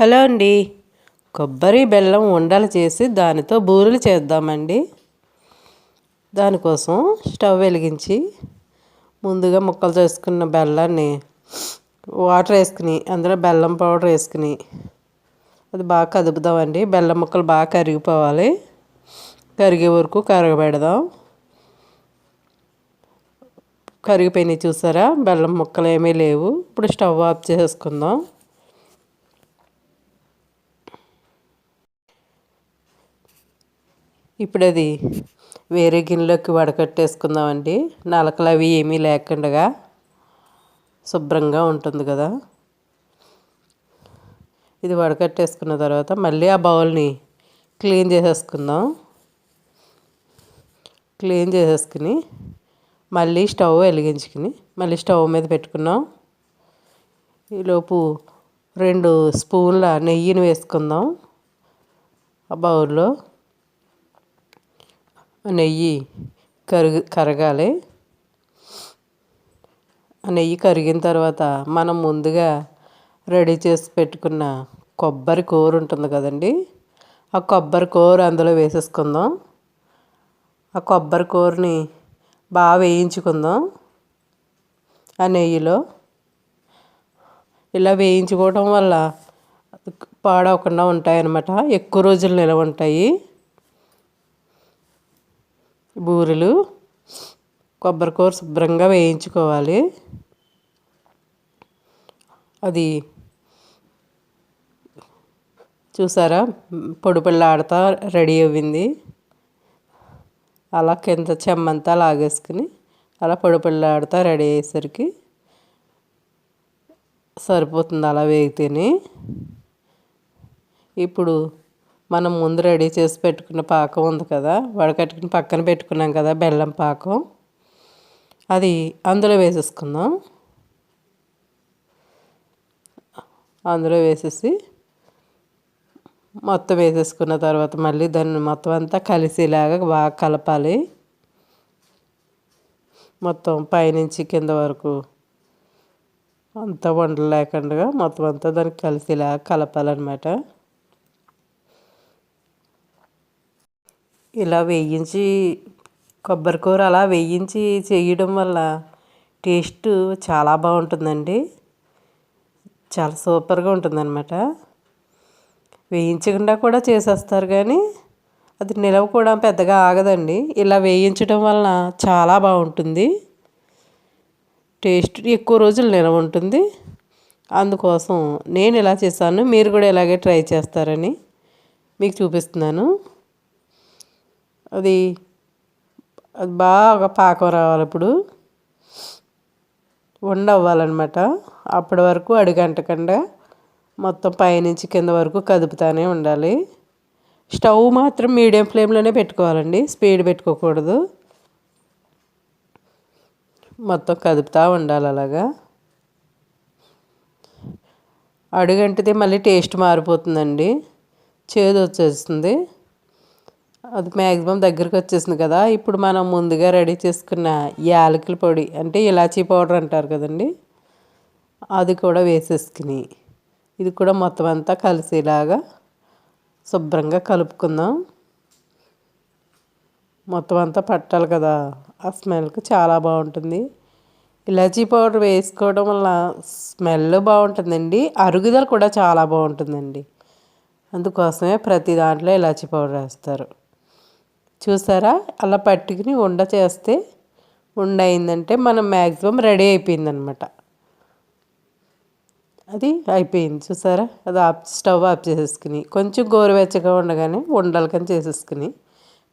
Hello అండి. కొబ్బరి బెల్లం ఉండలు చేసి దానితో బూరెలు చేద్దామండి. దానికోసం స్టవ్ వెలిగించి ముందుగా ముక్కలు చేసుకున్న బెల్లాన్ని వాటర్ వేసుకుని అందులో బెల్లం పౌడర్ వేసుకుని అది బాగా కదుపుదామండి. బెల్లం ముక్కలు బాగా కరిగిపోవాలి. కరిగే వరకు కరగబెడదాం. కరిగిపోయినాయి చూసారా? బెల్లం ముక్కలు ఏమీ లేవు. ఇప్పుడు స్టవ్ ఆఫ్ చేసుకుందాం. ఇప్పుడు అది వేరే గిన్నెలోకి వడకట్టేసుకుందామండి. నలకలు అవి ఏమీ లేకుండా శుభ్రంగా ఉంటుంది కదా. ఇది వడకట్టేసుకున్న తర్వాత మళ్ళీ ఆ బౌల్ని క్లీన్ చేసేసుకుందాం. క్లీన్ చేసేసుకుని మళ్ళీ స్టవ్ వెలిగించుకుని మళ్ళీ స్టవ్ మీద పెట్టుకున్నాం. ఈలోపు రెండు స్పూన్ల నెయ్యిని వేసుకుందాం ఆ బౌల్లో. నెయ్యి కరుగు కరగాలి. ఆ నెయ్యి కరిగిన తర్వాత మనం ముందుగా రెడీ చేసి పెట్టుకున్న కొబ్బరి కూర ఉంటుంది కదండి. ఆ కొబ్బరి కూర అందులో వేసేసుకుందాం. ఆ కొబ్బరి కూరని బాగా వేయించుకుందాం. ఆ నెయ్యిలో ఇలా వేయించుకోవడం వల్ల పాడవకుండా ఉంటాయన్నమాట. ఎక్కువ రోజులు నిలవ ఉంటాయి. బూరెలు కొబ్బరికూర శుభ్రంగా వేయించుకోవాలి. అది చూసారా? పొడి ఆడతా రెడీ అవ్వింది. అలా కింద చెమ్మంతా లాగేసుకుని అలా పొడి ఆడతా రెడీ అయ్యేసరికి సరిపోతుంది అలా వేగితేనే. ఇప్పుడు మనం ముందు రెడీ చేసి పెట్టుకున్న పాకం ఉంది కదా వడకట్టుకుని పక్కన పెట్టుకున్నాం కదా బెల్లం పాకం. అది అందులో వేసేసుకుందాం. అందులో వేసేసి మొత్తం వేసేసుకున్న తర్వాత మళ్ళీ దాన్ని మొత్తం అంతా కలిసేలాగా బాగా కలపాలి. మొత్తం పైనుంచి కింద వరకు అంతా వండలు లేకుండా మొత్తం అంతా దానికి కలిసేలాగా కలపాలన్నమాట. ఇలా వేయించి కొబ్బరి కూర అలా వేయించి చేయడం వల్ల టేస్ట్ చాలా బాగుంటుందండి. చాలా సూపర్గా ఉంటుందన్నమాట. వేయించకుండా కూడా చేసేస్తారు కానీ అది నిలవ కూడా పెద్దగా ఆగదండి. ఇలా వేయించడం వలన చాలా బాగుంటుంది. టేస్ట్ ఎక్కువ రోజులు నిలవ ఉంటుంది. అందుకోసం నేను ఇలా చేశాను. మీరు కూడా ఇలాగే ట్రై చేస్తారని మీకు చూపిస్తున్నాను. అది అది బాగా పాకం రావాలి ఇప్పుడు. ఉండవ్వాలన్నమాట. అప్పటి వరకు అడుగంటకుండా మొత్తం పైనుంచి కింద వరకు కదుపుతానే ఉండాలి. స్టవ్ మాత్రం మీడియం ఫ్లేమ్లోనే పెట్టుకోవాలండి. స్పీడ్ పెట్టుకోకూడదు. మొత్తం కదుపుతూ ఉండాలి అలాగా. అడుగంటితే మళ్ళీ టేస్ట్ మారిపోతుందండి. చేదు వచ్చేస్తుంది అది మ్యాక్సిమం దగ్గరికి వచ్చేసింది కదా. ఇప్పుడు మనం ముందుగా రెడీ చేసుకున్న యాలకుల పొడి అంటే ఇలాచీ పౌడర్ అంటారు కదండి అది కూడా వేసేసుకుని ఇది కూడా మొత్తం అంతా కలిసేలాగా శుభ్రంగా కలుపుకుందాం. మొత్తం అంతా పట్టాలి కదా ఆ స్మెల్కి చాలా బాగుంటుంది. ఇలాచీ పౌడర్ వేసుకోవడం వల్ల స్మెల్ బాగుంటుందండి అరుగుదల కూడా చాలా బాగుంటుందండి. అందుకోసమే ప్రతి దాంట్లో ఇలాచీ పౌడర్ వేస్తారు. చూసారా? అలా పట్టుకుని ఉండ చేస్తే ఉండ అయిందంటే మనం మ్యాక్సిమం రెడీ అయిపోయిందనమాట. అది అయిపోయింది. చూసారా? అది ఆఫ్ స్టవ్ ఆఫ్ చేసేసుకుని కొంచెం గోరువెచ్చగా ఉండగానే ఉండలకని చేసేసుకుని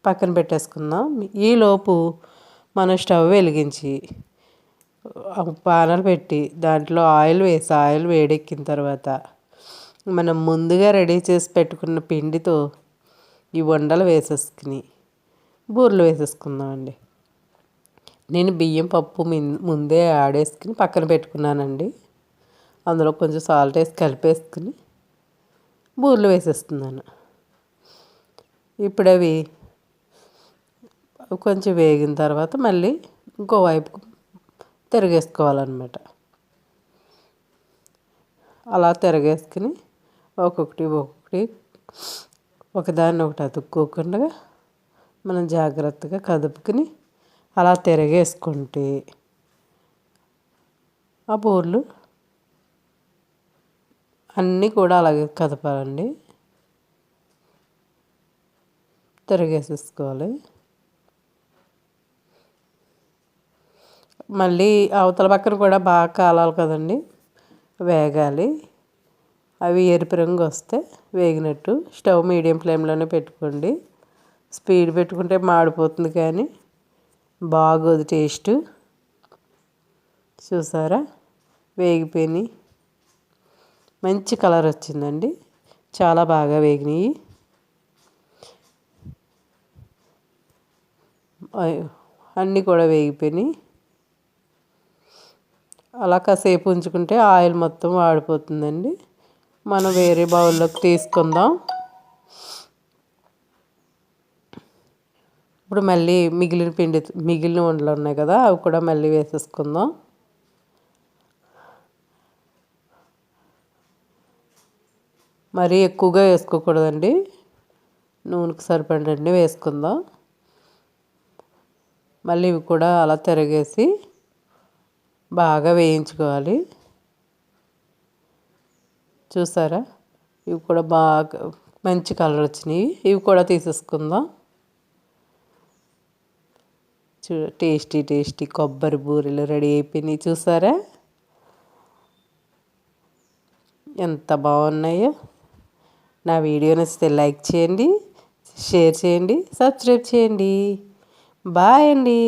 పక్కన పెట్టేసుకుందాం. ఈలోపు మనం స్టవ్ వెలిగించి పానలు పెట్టి దాంట్లో ఆయిల్ వేసి ఆయిల్ వేడెక్కిన తర్వాత మనం ముందుగా రెడీ చేసి పెట్టుకున్న పిండితో ఈ వండలు వేసేసుకుని బూరెలు వేసేసుకుందామండి. నేను బియ్యం పప్పు ముందే ఆడేసుకుని పక్కన పెట్టుకున్నానండి. అందులో కొంచెం సాల్ట్ వేసి కలిపేసుకుని బూరెలు వేసేస్తున్నాను. ఇప్పుడు అవి కొంచెం వేగిన తర్వాత మళ్ళీ ఇంకో వైపు తిరగేసుకోవాలన్నమాట. అలా తిరగేసుకుని ఒక్కొక్కటి ఒక్కొక్కటి ఒకదాన్ని ఒకటి అతుక్కోకుండా మనం జాగ్రత్తగా కదుపుకుని అలా తిరగేసుకుంటే ఆ బోర్లు అన్నీ కూడా అలాగే కదపాలండి. తిరగేసేసుకోవాలి. మళ్ళీ అవతల పక్కన కూడా బాగా కాలాలి కదండి. వేగాలి. అవి ఎరుపు రంగు వస్తే వేగినట్టు. స్టవ్ మీడియం ఫ్లేమ్లోనే పెట్టుకోండి. స్పీడ్ పెట్టుకుంటే మాడిపోతుంది కానీ బాగోదు టేస్ట్. చూసారా? వేగిపోయినాయి. మంచి కలర్ వచ్చిందండి. చాలా బాగా వేగినాయి. అన్నీ కూడా వేగిపోయినాయి. అలా కాసేపు ఉంచుకుంటే ఆయిల్ మొత్తం వాడిపోతుందండి. మనం వేరే బౌల్లోకి తీసుకుందాం. ఇప్పుడు మళ్ళీ మిగిలిన పిండి మిగిలిన ఉండలు ఉన్నాయి కదా అవి కూడా మళ్ళీ వేసేసుకుందాం. మరీ ఎక్కువగా వేసుకోకూడదండి. నూనెకి సరిపడండి వేసుకుందాం. మళ్ళీ ఇవి కూడా అలా తిరగేసి బాగా వేయించుకోవాలి. చూసారా? ఇవి కూడా బాగా మంచి కలర్ వచ్చినాయి. ఇవి కూడా తీసేసుకుందాం. చూ టేస్టీ టేస్టీ కొబ్బరి బూరెలు రెడీ అయిపోయినాయి. చూసారా? ఎంత బాగున్నాయో. నా వీడియో నచ్చితే లైక్ చేయండి షేర్ చేయండి సబ్స్క్రైబ్ చేయండి. బాయ్ అండి.